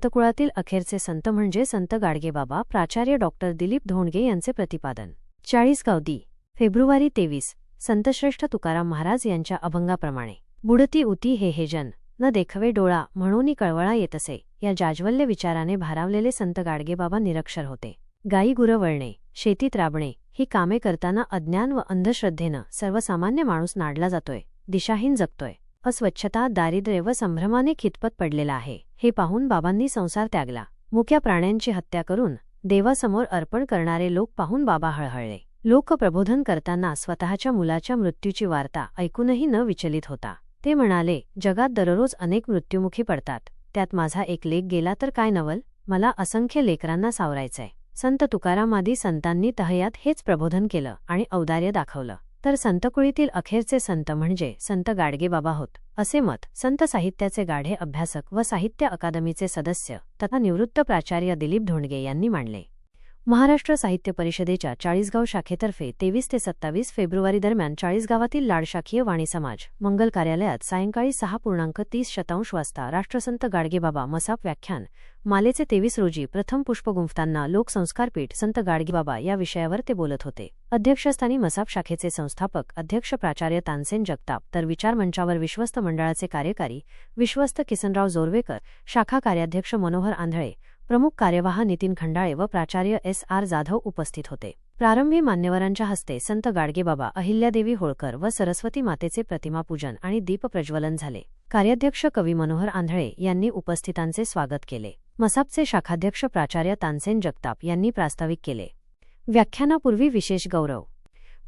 संतकुळातील अखेरचे संत म्हणजे संत गाडगेबाबा प्राचार्य डॉक्टर दिलीप धोंडगे यांचे प्रतिपादन. चाळीसगाव दी फेब्रुवारी तेवीस. संतश्रेष्ठ तुकाराम महाराज यांच्या अभंगाप्रमाणे. बुडती उती हे हे जन. न देखवे डोळा म्हणून कळवळा येत असे या जाज्वल्य विचाराने भारावलेले संत गाडगेबाबा निरक्षर होते. गायी गुरं वळणे शेतीत राबणे ही कामे करताना अज्ञान व अंधश्रद्धेनं सर्वसामान्य माणूस नाडला जातोय दिशाहीन जगतोय. अस्वच्छता दारिद्र्य व संभ्रमाने खितपत पडलेला आहे. हे पाहून बाबांनी संसार त्यागला. मुक्या प्राण्यांची हत्या करून देवासमोर अर्पण करणारे लोक पाहून बाबा हळहळले. लोकप्रबोधन करताना स्वतःच्या मुलाच्या मृत्यूची वार्ता ऐकूनही न विचलित होता. ते म्हणाले जगात दररोज अनेक मृत्युमुखी पडतात. त्यात माझा एक लेख गेला तर काय नवल? मला असंख्य लेकरांना सावरायचंय. संत तुकारामादी संतांनी तहयात हेच प्रबोधन केलं आणि औदार्य दाखवलं. तर संतकुळीतील अखेरचे संत म्हणजे संत गाडगेबाबा होत. असे मत संत साहित्याचे गाढे अभ्यासक व साहित्य अकादमीचे सदस्य तथा निवृत्त प्राचार्य दिलीप धोंडगे यांनी मांडले. महाराष्ट्र साहित्य परिषदेच्या चाळीसगाव शाखेतर्फे तेवीस ते सत्तावीस फेब्रुवारी दरम्यान चाळीसगावातील लाडशाखीय वाणी समाज मंगल कार्यालयात सायंकाळी सहा पूर्णांक तीस शतांश वाजता राष्ट्रसंत गाडगेबाबा मसाप व्याख्यान मालेचे तेवीस रोजी प्रथम पुष्प गुंफताना लोकसंस्कारपीठ संत गाडगेबाबा या विषयावर ते बोलत होते. अध्यक्षस्थानी मसाप शाखेचे संस्थापक अध्यक्ष प्राचार्य तानसेन जगताप तर विचार मंचावर विश्वस्त मंडळाचे कार्यकारी विश्वस्त किसनराव जोरवेकर शाखा कार्याध्यक्ष मनोहर आंधळे प्रमुख कार्यवाह नितीन खंडाळे व प्राचार्य एस आर जाधव उपस्थित होते. प्रारंभी मान्यवरांच्या हस्ते संत गाडगेबाबा अहिल्यादेवी होळकर व सरस्वती मातेचे प्रतिमापूजन आणि दीपप्रज्वलन झाले. कार्याध्यक्ष कवी मनोहर आंधळे यांनी उपस्थितांचे स्वागत केले. मसापचे शाखाध्यक्ष प्राचार्य तानसेन जगताप यांनी प्रास्ताविक केले. व्याख्यानापूर्वी विशेष गौरव.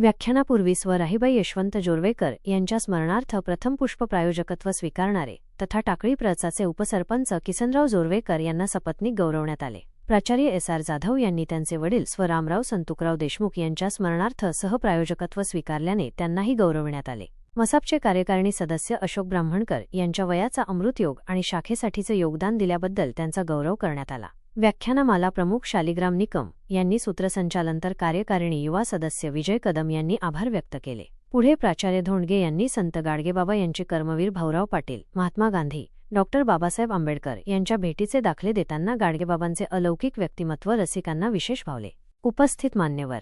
व्याख्यानापूर्वी स्वराहीबाई यशवंत जोरवेकर यांच्या स्मरणार्थ प्रथम पुष्प प्रायोजकत्व स्वीकारणारे तथा टाकळी प्रचाचे उपसरपंच किसनराव जोरवेकर यांना सपत्नीक गौरवण्यात आले. प्राचार्य एस आर जाधव यांनी त्यांचे वडील स्वरामराव संतुकराव देशमुख यांच्या स्मरणार्थ सहप्रायोजकत्व स्वीकारल्याने त्यांनाही गौरवण्यात आले. मसापचे कार्यकारिणी सदस्य अशोक ब्राह्मणकर यांच्या वयाचा अमृतयोग आणि शाखेसाठीचे योगदान दिल्याबद्दल त्यांचा गौरव करण्यात आला. व्याख्यानमाला प्रमुख शालिग्राम निकम यांनी सूत्रसंचालन तर कार्यकारिणी युवा सदस्य विजय कदम यांनी आभार व्यक्त केले. पुढे प्राचार्य धोंडगे यांनी संत गाडगेबाबा यांचे कर्मवीर भाऊराव पाटील महात्मा गांधी डॉक्टर बाबासाहेब आंबेडकर यांच्या भेटीचे दाखले देताना गाडगेबाबांचे अलौकिक व्यक्तिमत्व रसिकांना विशेष भावले. उपस्थित मान्यवर.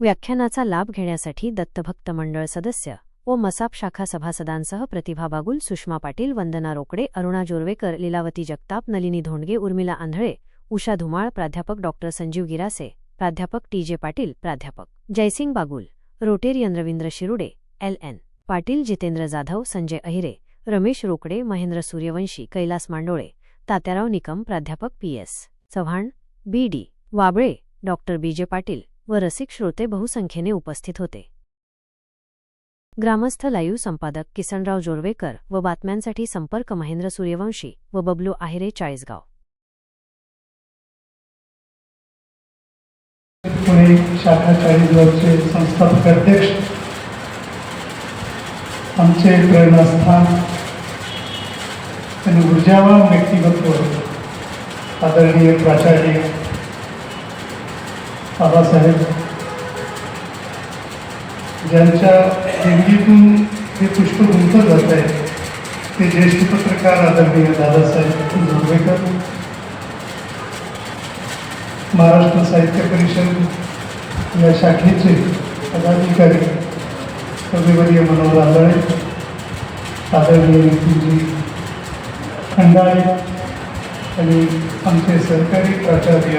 व्याख्यानाचा लाभ घेण्यासाठी दत्तभक्त मंडळ सदस्य व मसाप शाखा सभासदांसह प्रतिभा बागुल सुषमा पाटील वंदना रोकडे अरुणा जोरवेकर लीलावती जगताप नलिनी धोंडगे उर्मिला आंधळे उषा धुमाळ प्राध्यापक डॉक्टर संजीव गिरासे प्राध्यापक टी जे पाटील प्राध्यापक Jaysing Bagul rotarian Ravindra Shirude L N Patil Jitendra Jadhav Sanjay Ahire Ramesh Rokade Mahendra Suryavanshi Kailas Mandole Tatyarao Nikam प्राध्यापक P S Chavan B D Wable doctor B J Patil व रसिक श्रोते बहुसंख्येने उपस्थित होते. ग्रामस्थ live संपादक किसनराव जोरवेकर व बातम्यांसाठी संपर्क महेंद्र सूर्यवंशी व बबलू आहिरे चाळीसगाव. पुणे शाखा चाळीसगावचे संस्थापक अध्यक्ष आमचे प्रेरणास्थान आणि ऊर्जावान व्यक्तिमत्व आदरणीय प्राचार्य बाबासाहेब ज्यांच्या देणगीतून हे पुष्प गुंतत जात आहे. ते ज्येष्ठ पत्रकार आदरणीय दादासाहेब जोडवेकर महाराष्ट्र साहित्य परिषद या शाखेचे पदाधिकारी कविवर्य मनोहर आदळे आदरणीय नितीनजी खंडाळे आणि आमचे सरकारी प्राचार्य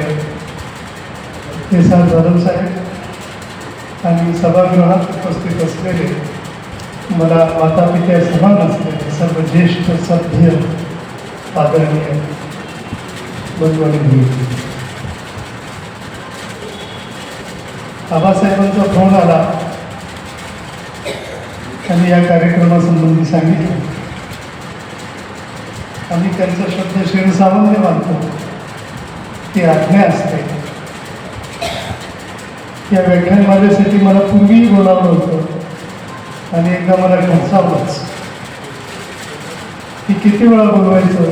एस आर जाधव साहेब आणि सभागृहात उपस्थित असलेले मला माता पित्या समान असलेले सर्व ज्येष्ठ सभ्य आदरणीय बंधू आणि भगिनी. बाबासाहेबांचा फोन आला. त्यांनी या कार्यक्रमासंबंधी सांगितलं. आम्ही त्यांचा शब्द शिरसावंत मानतो. ती आज्ञा असते. या व्याख्यानमालेसाठी मला पूर्वीही बोलावलं होतं. आणि एकदा मला घसावलंच की किती वेळा बोलवायचं?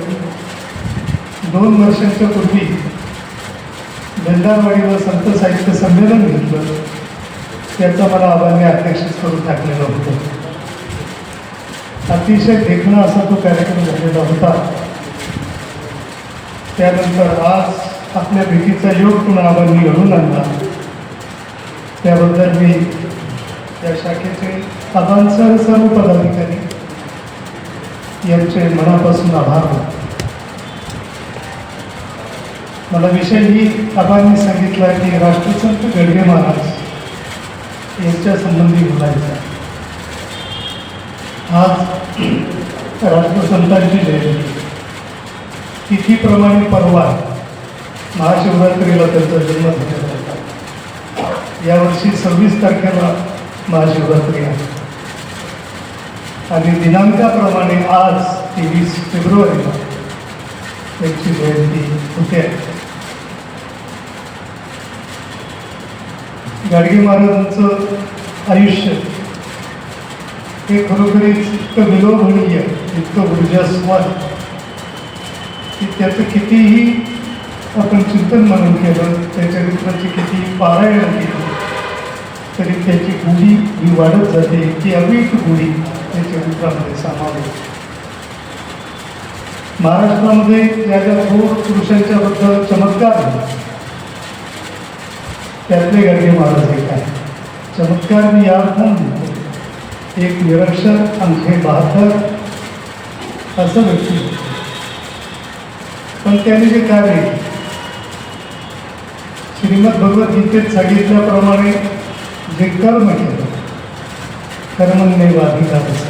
दोन वर्षांच्या पूर्वी. बेंदारवाडीवर संत साहित्य संमेलन घेतलं त्याचा मला आबांनी अध्यक्षच करून टाकलेलं होतं. अतिशय देखणा असा तो कार्यक्रम झालेला होता. त्यानंतर आज आपल्या भेटीचा योग पुन्हा आबांनी घडून आणला. त्याबद्दल मी या शाखेचे आबांसह सर्व पदाधिकारी यांचे मनापासून आभार मानतो. मला विषय ही आबांनी सांगितला की राष्ट्रसंत गडगे महाराज यांच्या संबंधी बोलायचा आज राष्ट्रसंतांची जयंती. तिथीप्रमाणे परवा महाशिवरात्रीला त्यांचा जन्म झालेला होता. यावर्षी सव्वीस तारखेला महाशिवरात्री आहे. आणि दिनांकाप्रमाणे आज तेवीस फेब्रुवारीला त्यांची जयंती होते. गाडगे महाराजांचं आयुष्य हे खरोखरीच इतकं विलोभनीय इतकं ऊर्जास्वाद. की त्याचं कितीही आपण चिंतन म्हणून केलं त्या चरित्राची किती पारायण केलं तरी त्याची गुढी ही वाढत जाते की अवीट गुढी त्या चरित्रामध्ये सामावली. महाराष्ट्रामध्ये ज्या ज्या थोर पुरुषांच्या बद्दल चमत्कार झाला त्यातले गर्दी महाराज एक आहे चमत्कार मी या एक निरक्षर अंखे बहात्तर असं व्यक्ती पण त्याने जे कार्य श्रीमद भगवद्गीतेत सांगितल्याप्रमाणे जे कर्म केलं कर्मने असं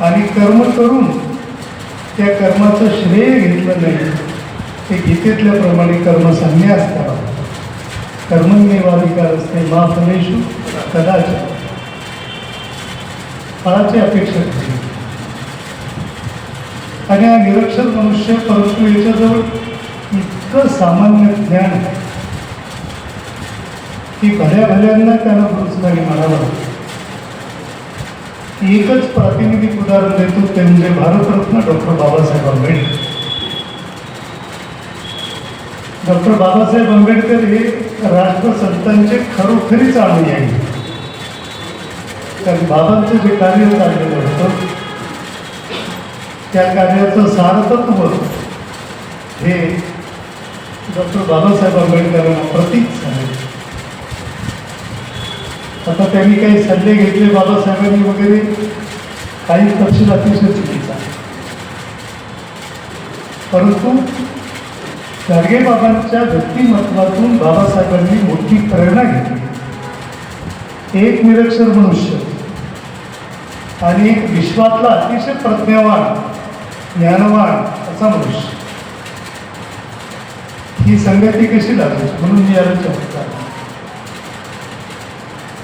आणि कर्म करून त्या कर्माचं श्रेय घेतलं नाही ते गीतेतल्याप्रमाणे कर्म संन्यास करावा कर्मण्यवाधिकार असते मा फलेषु कदाचित। फळाची अपेक्षा केली आणि हा निरक्षर मनुष्य परंतु याच्याजवळ इतकं सामान्य ज्ञान आहे की भल्या भल्यांना त्याला गुरुस्थानी म्हणावं एकच प्रातिनिधिक उदाहरण देतो ते म्हणजे भारतरत्न डॉक्टर बाबासाहेब आंबेडकर। डॉक्टर बाबासाहेब आंबेडकर हे राष्ट्रसंतांचे खरोखरीच अनुयायी आहे कारण बाबांचं जे कार्य चाललेलं होतं त्या कार्याचं सारतत्व हे डॉक्टर बाबासाहेब आंबेडकरांना प्रतीक झाले. आता त्यांनी काही सल्ले घेतले बाबासाहेबांनी वगैरे काही तपशील अतिशय चुकीचा. परंतु गाडगे बाबांच्या व्यक्तिमत्वातून बाबासाहेबांनी मोठी प्रेरणा घेतली. एक निरक्षर मनुष्य आणि एक विश्वातला अतिशय प्रज्ञावान ज्ञानवान असा मनुष्य. ही संगती कशी लागली म्हणून मी याला चमत्कार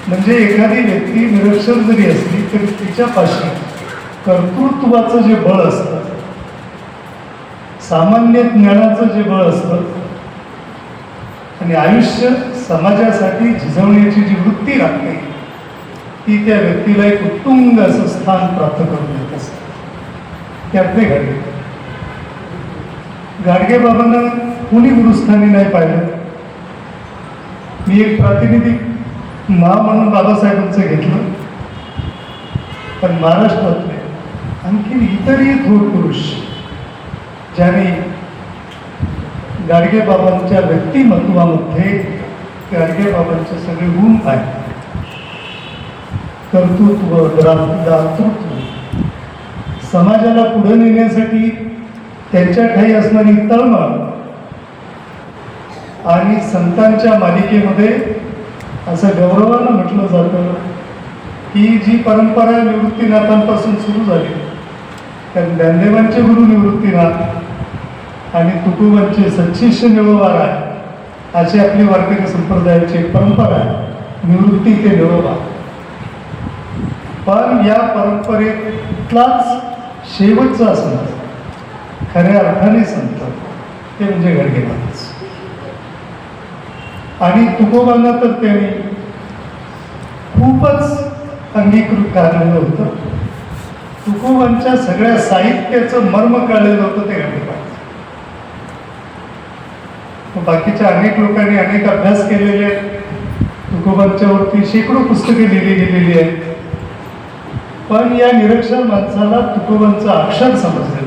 म्हणजे एखादी व्यक्ती निरक्षर जरी असली तरी तिच्यापाशी कर्तृत्वाचं जे बळ असतं सामान्य ज्ञानाचं जे बळ असतं आणि आयुष्य समाजासाठी झिजवण्याची जी वृत्ती लागते ती त्या व्यक्तीला एक उत्तुंग असं स्थान प्राप्त करून देत असते. त्यातले घडले. गाडगे बाबांना कुणी गुरुस्थानी नाही पाहिलं? मी एक प्रातिनिधिक मा म्हणून बाबासाहेबांचं घेतलं. पण महाराष्ट्रातले आणखी इतरही थोर पुरुष ज्याने गाडगेबाबांच्या व्यक्तिमत्वामध्ये गाडगेबाबांचे सगळे गुण पाहिले. कर्तृत्व दातृत्व समाजाला पुढे नेण्यासाठी त्यांच्या ठाई असणारी तळमळ आणि संतांच्या मालिकेमध्ये असं गौरवानं म्हटलं जातं की जी परंपरा निवृत्तीनाथांपासून सुरू झाली कारण ज्ञानदेवांचे गुरु निवृत्तीनाथ आणि तुकोबांचे सच्शिष्य निळोबार आहे. अशी आपली वार्तिक संप्रदायाची एक परंपरा आहे. निवृत्ती ते निळोबा पण या परंपरेतलाच शेवटचा संत खऱ्या अर्थाने संत ते म्हणजे गडगे महाराज आणि तुकोबांना तर त्यांनी खूपच अंगीकृत काढलेलं होतं. तुकोबांच्या सगळ्या साहित्याचं मर्म कळलेलं होतं ते गडगे महाराज बाकीच्या अनेक लोकांनी अनेक अभ्यास केलेले आहेत. तुकोबांच्यावरती शेकडो पुस्तके लिहिली गेलेली आहेत. पण या निरक्षर माणसाला तुकोबांचं अक्षर समजलं.